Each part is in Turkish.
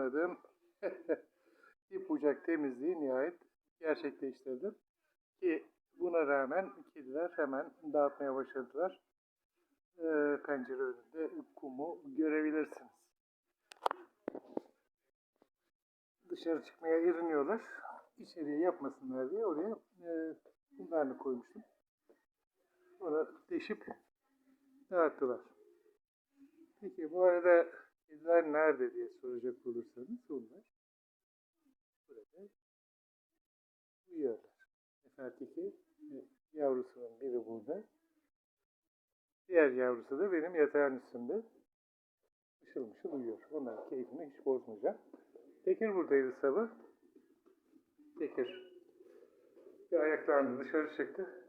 ayarladığım ip bucak temizliği nihayet gerçekleştirdim. Ki buna rağmen kediler hemen dağıtmaya başladılar. Ee, pencere önünde kumu görebilirsiniz. Dışarı çıkmaya iriniyorlar. İçeriye yapmasınlar diye oraya e, kumlarını koymuştum. Sonra deşip dağıttılar. Peki bu arada nerede diye soracak olursanız onlar burada uyuyorlar. Nefertiti e, yavrusunun biri burada. Diğer yavrusu da benim yatağın üstünde mışıl mışıl uyuyor. Onların keyfini hiç bozmayacağım. Tekir buradaydı sabah. Tekir bir ayaklandı dışarı çıktı.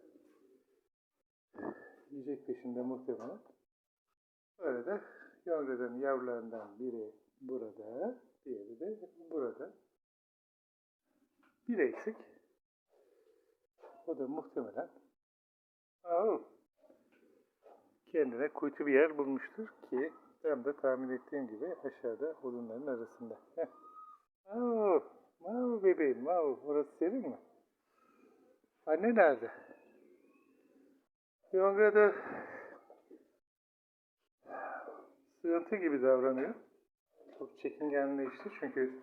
Yiyecek peşinde muhtemelen. Bu arada Yongra'nın yavrularından biri burada, diğeri de burada. Bir eksik. O da muhtemelen Aa, kendine kuytu bir yer bulmuştur ki tam da tahmin ettiğim gibi aşağıda odunların arasında. Aa, Mau bebeğim, Mau. Orası senin mi? Anne nerede? Yongra'da sığıntı gibi davranıyor. Çok çekingenleşti çünkü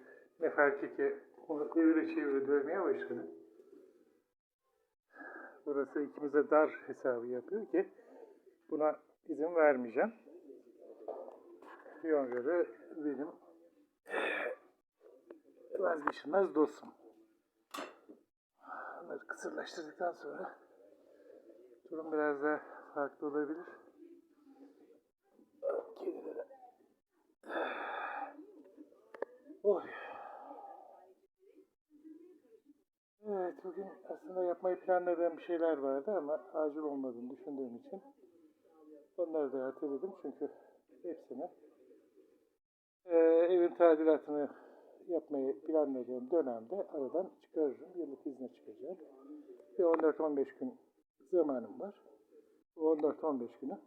Nefertiti onu evire çevire dövmeye başladı. Burası ikimize dar hesabı yapıyor ki buna izin vermeyeceğim. Yongra'da benim vazgeçilmez dostum. Onları kısırlaştırdıktan sonra durum biraz daha farklı olabilir. Oy. Evet, bugün aslında yapmayı planladığım şeyler vardı ama acil olmadığını düşündüğüm için onları da erteledim çünkü hepsini eee, evin tadilatını yapmayı planladığım dönemde aradan çıkarırım. Yıllık izne çıkacağım. Ve 14-15 gün zamanım var. Bu 14-15 günü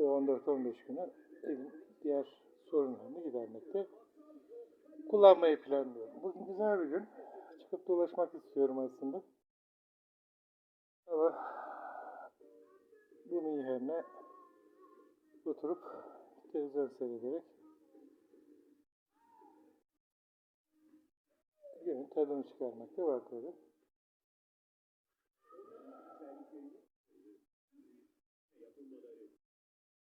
ve 14-15 günü evin diğer sorunlarını gidermekte kullanmayı planlıyorum. Bugün güzel bir gün. Çıkıp dolaşmak istiyorum aslında. Ama bunun yerine oturup televizyon seyrederek günün tadını çıkarmakta var tabii.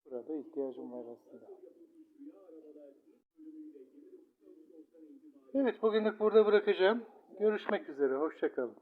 Burada ihtiyacım var aslında. Evet bugünlük burada bırakacağım. Görüşmek üzere. Hoşçakalın.